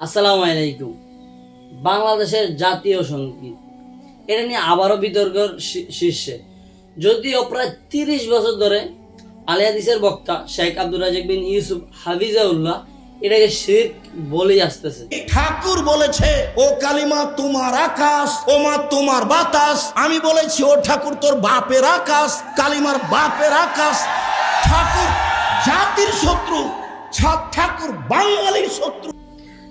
আসসালামু আলাইকুম। বাংলাদেশের জাতীয় সংগীত। এটা নিয়ে আবারও বিতর্কের শীর্ষে। যদিও প্রায় তিরিশ বছর ধরে আলিয়াদিসের বক্তা শেখ আব্দুল রাজিক বিন ইউসুফ হাফিজাউল্লাহ এটাকে শির্ক বলেই আসতেছে। ঠাকুর বলেছে, ও কালিমা তোমার আকাশ ও মা তোমার বাতাস। আমি বলেছি, ও ঠাকুর, তোর বাপের আকাশ, কালিমার বাপের আকাশ। ঠাকুর জাতির শত্রু ঠাকুর বাঙালির শত্রু।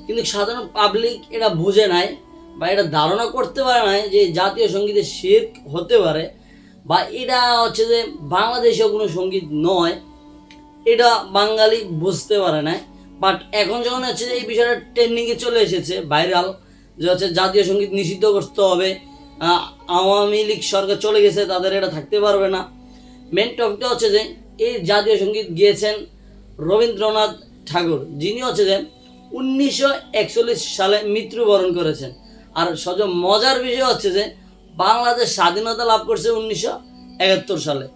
কিন্তু সাধারণ পাবলিক এটা বুঝে নাই বা এটা ধারণা করতে পারে নাই যে জাতীয় সঙ্গীতে শির্ক হতে পারে বা এটা হচ্ছে যে বাংলাদেশীয় কোনো সংগীত নয়, এটা বাঙালি বুঝতে পারে না বাট এখন যখন হচ্ছে যে এই বিষয়টা ট্রেন্ডিংয়ে চলে এসেছে ভাইরাল যে হচ্ছে জাতীয় সংগীত নিষিদ্ধ করতে হবে আওয়ামী লীগ সরকার চলে গেছে, তাদের এটা থাকতে পারবে না। মেন টপিকটা হচ্ছে যে এই জাতীয় সংগীত গিয়েছেন রবীন্দ্রনাথ ঠাকুর, যিনি হচ্ছে যে উনিশশো একচল্লিশ সালে মৃত্যুবরণ করেছেন। আর সব মজার বিষয় হচ্ছে যে, বাংলাদেশ স্বাধীনতা লাভ করছে উনিশশো একাত্তর সালে।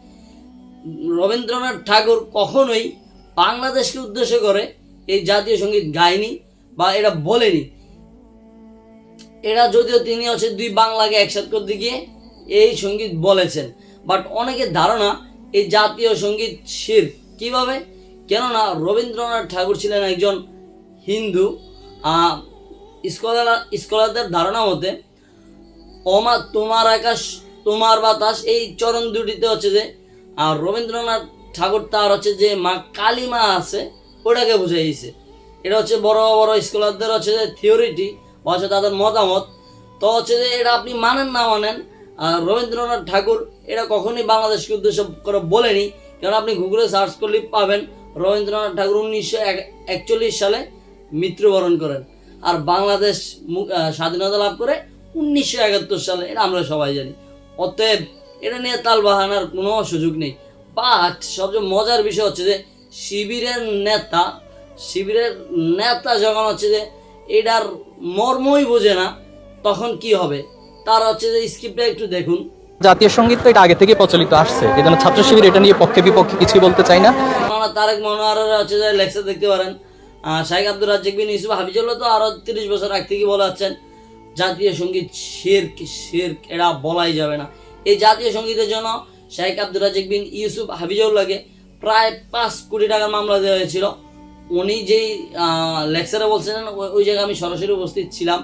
রবীন্দ্রনাথ ঠাকুর কখনোই বাংলাদেশকে উদ্দেশ্য করে এই জাতীয় সংগীত গায়নি বা এটা বলেনি। এরা যদিও তিনি হচ্ছে দুই বাংলাকে একসাথ করতে গিয়ে এই সংগীত বলেছেন। বাট অনেকের ধারণা এই জাতীয় সংগীত শির। কীভাবে? কেননা রবীন্দ্রনাথ ঠাকুর ছিলেন একজন হিন্দু স্কলার, স্কলারদের ধারণা মতে অমা তোমার আকাশ, তোমার বাতাস, এই চরণ দুটিতে হচ্ছে যে, আর রবীন্দ্রনাথ ঠাকুর তার হচ্ছে যে মা কালিমা আছে, ওটাকে বুঝাইছে এটা হচ্ছে বড় বড় স্কলারদের হচ্ছে যে থিওরিটি হচ্ছে তাদের মতামত। তো হচ্ছে যে এটা আপনি মানেন না মানেন, আর রবীন্দ্রনাথ ঠাকুর এটা কখনই বাংলাদেশকে উদ্দেশ্য করে বলেনি। কারণ আপনি গুগলে সার্চ করলে পাবেন, রবীন্দ্রনাথ ঠাকুর উনিশশো একচল্লিশ সালে মৃত্যুবরণ করেন। আর বাংলাদেশ স্বাধীনতা লাভ করে উনিশশো একাত্তর সালে এটা আমরা সবাই জানি। অতএব এটা নিয়ে তাল বাহানার কোনো সুযোগ নেই। বাট সবচেয়ে মজার বিষয় হচ্ছে যে শিবিরের নেতা শিবিরের নেতা যখন হচ্ছে যে এটার মর্মই বোঝে না তখন কি হবে? তার হচ্ছে যে স্ক্রিপ্টটা একটু দেখুন। জাতীয় সংগীত তো এটা আগে থেকে প্রচলিত আসছে। এই জন্য ছাত্র শিবির এটা নিয়ে পক্ষে বিপক্ষে কিছুই বলতে চাই না। তারেক মনোয়ারের হচ্ছে যে লেকচার দেখতে পারেন। আহ, শাইখ আব্দুল রাজ্জাক বিন ইউসুফ হাফিজুল্লাহ তো আরও তিরিশ বছর আগ থেকে বলে যাচ্ছেন জাতীয় সংগীত শির্ক শির্ক এরা বলাই যাবে না। এই জাতীয় সঙ্গীতের জন্য শাইখ আব্দুল রাজ্জাক বিন ইউসুফ হাফিজুল্লাহকে প্রায় পাঁচ কোটি টাকার মামলা দেওয়া হয়েছিল। উনি যেই লেকচারে বলছিলেন ওই জায়গায় আমি সরাসরি উপস্থিত ছিলাম।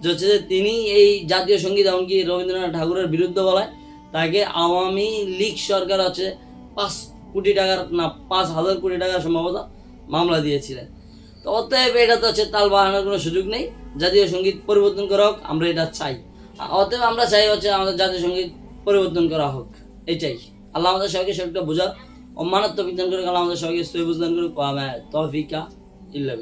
যে হচ্ছে যে তিনি এই জাতীয় সংগীত এমনকি রবীন্দ্রনাথ ঠাকুরের বিরুদ্ধে বলায় তাকে আওয়ামী লীগ সরকার হচ্ছে পাঁচ কোটি টাকার না পাঁচ হাজার কোটি টাকার সম্ভবত মামলা দিয়েছিলেন। তো অতএব এটা তো হচ্ছে তাল বাড়ানোর কোনো সুযোগ নেই। জাতীয় সংগীত পরিবর্তন করা হোক, আমরা এটা চাই। অতএব আমরা চাই হচ্ছে আমাদের জাতীয় সংগীত পরিবর্তন করা হোক। এটাই। আল্লাহ আমাদের সবাইকে সবটা বোঝা। ও মানাত্মক বিধান করে আল্লাহ আমাদের সবাইকে সই বুঝদান করে তফিকা ইল্লা